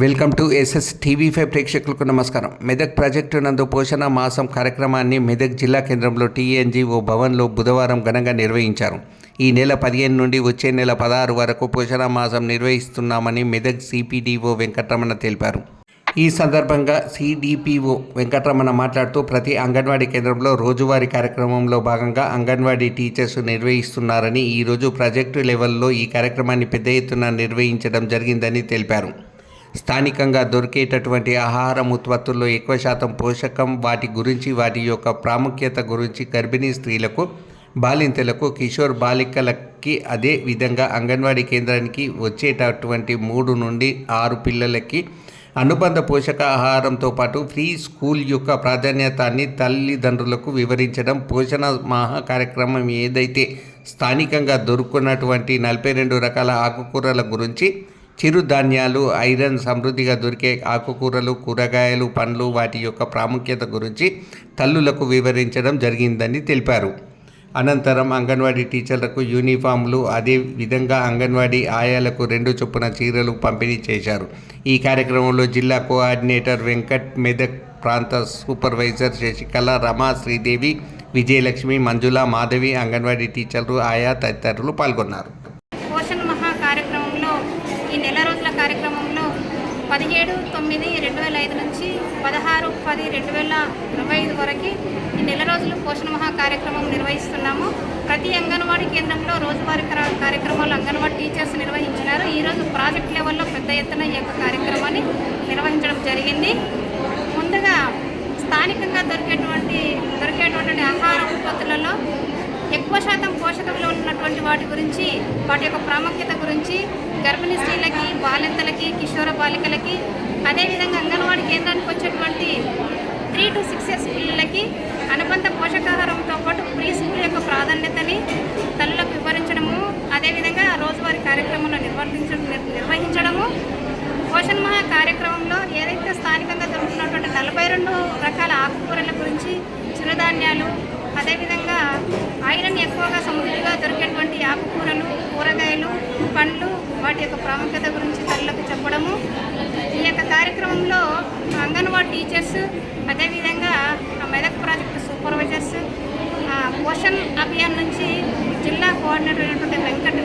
Welcome to S S TV ప్రేక్షకులకు నమస్కారం. Medak project నందు పోషణ మాసం కార్యక్రమాన్ని మెదక్ జిల్లా కేంద్రంలో టీఎన్జీఓ భవన్లో బుధవారం ఘనంగా నిర్వహించారు. ఈ నెల పదిహేను నుండి వచ్చే నెల పదహారు వరకు పోషణ మాసం నిర్వహిస్తున్నామని మెదక్ సిపిడిఓ వెంకటరమణ తెలిపారు. ఈ సందర్భంగా సిడిపిఓ వెంకటరమణ మాట్లాడుతూ ప్రతి అంగన్వాడీ కేంద్రంలో రోజువారీ కార్యక్రమంలో భాగంగా అంగన్వాడీ టీచర్స్ నిర్వహిస్తున్నారని ఈరోజు ప్రాజెక్టు లెవెల్లో ఈ కార్యక్రమాన్ని పెద్ద ఎత్తున నిర్వహించడం జరిగిందని తెలిపారు. స్థానికంగా దొరికేటటువంటి ఆహారం ఉత్పత్తుల్లో ఎక్కువ శాతం పోషకం వాటి గురించి వాటి యొక్క ప్రాముఖ్యత గురించి గర్భిణీ స్త్రీలకు బాలింతలకు కిషోర్ బాలికలకి అదే విధంగా అంగన్వాడీ కేంద్రానికి వచ్చేటటువంటి మూడు నుండి ఆరు పిల్లలకి అనుబంధ పోషకాహారంతో పాటు ఫ్రీ స్కూల్ యొక్క ప్రాధాన్యతాన్ని తల్లిదండ్రులకు వివరించడం పోషణ మహా కార్యక్రమం ఏదైతే స్థానికంగా దొరుకున్నటువంటి నలభై రెండు రకాల ఆకుకూరల గురించి చిరుధాన్యాలు ఐరన్ సమృద్ధిగా దొరికే ఆకుకూరలు కూరగాయలు పండ్లు వాటి యొక్క ప్రాముఖ్యత గురించి తల్లులకు వివరించడం జరిగిందని తెలిపారు. అనంతరం అంగన్వాడీ టీచర్లకు యూనిఫామ్లు అదే విధంగా అంగన్వాడీ ఆయాలకు రెండు చొప్పున చీరలు పంపిణీ చేశారు. ఈ కార్యక్రమంలో జిల్లా కోఆర్డినేటర్ వెంకట్ మెదక్ ప్రాంత సూపర్వైజర్ శశికళ రమా శ్రీదేవి విజయలక్ష్మి మంజుల మాధవి అంగన్వాడీ టీచర్లు ఆయా తదితరులు పాల్గొన్నారు పోషణ్ మహా కార్యక్రమంలో ఈ నెల రోజుల కార్యక్రమంలో పదిహేడు తొమ్మిది రెండు వేల ఐదు నుంచి పదహారు పది రెండు వేల ఇరవై ఐదు వరకు ఈ నెల రోజులు పోషణ మహా కార్యక్రమం నిర్వహిస్తున్నాము. ప్రతి అంగన్వాడీ కేంద్రంలో రోజువారీ కార్యక్రమాలు అంగన్వాడీ టీచర్స్ నిర్వహించినారు. ఈరోజు ప్రాజెక్ట్ లెవెల్లో పెద్ద ఎత్తున ఈ యొక్క కార్యక్రమాన్ని నిర్వహించడం జరిగింది. ముందుగా స్థానికంగా దొరికేటువంటి దొరికేటువంటి ఆహార ఉత్పత్తులలో ఎక్కువ శాతం పోషక విలువలు ఉన్నటువంటి వాటి గురించి వాటి యొక్క ప్రాముఖ్యత గురించి గర్భిణీ స్త్రీలకి బాలింతలకి కిషోర బాలికలకి అదేవిధంగా అంగన్వాడీ కేంద్రానికి వచ్చేటువంటి త్రీ టు సిక్స్ ఇయర్స్ పిల్లలకి అనుబంధ పోషకాహారంతో పాటు ప్రీ స్కూల్ యొక్క ప్రాధాన్యతని తల్లులకు వివరించడము అదేవిధంగా రోజువారీ కార్యక్రమంలో నిర్వర్తించడం నిర్వహించడము. పోషణ్ మహా కార్యక్రమంలో ఏదైతే స్థానికంగా దొరుకుతున్నటువంటి నలభై రెండు రకాల ఆకుకూరల గురించి చిరుధాన్యాలు అదేవిధంగా ఐరన్ ఎక్కువగా సమృద్ధిగా దొరికేటువంటి ఆకుకూరలు కూరగాయలు పండ్లు వాటి యొక్క ప్రాముఖ్యత గురించి తల్లులకు చెప్పడము. ఈ యొక్క కార్యక్రమంలో అంగన్వాడీ టీచర్స్ అదేవిధంగా ఆ మెదక్ ప్రాజెక్టు సూపర్వైజర్స్ ఆ, అభియాన్ నుంచి జిల్లా కోఆర్డినేటర్ అయినటువంటి వెంకట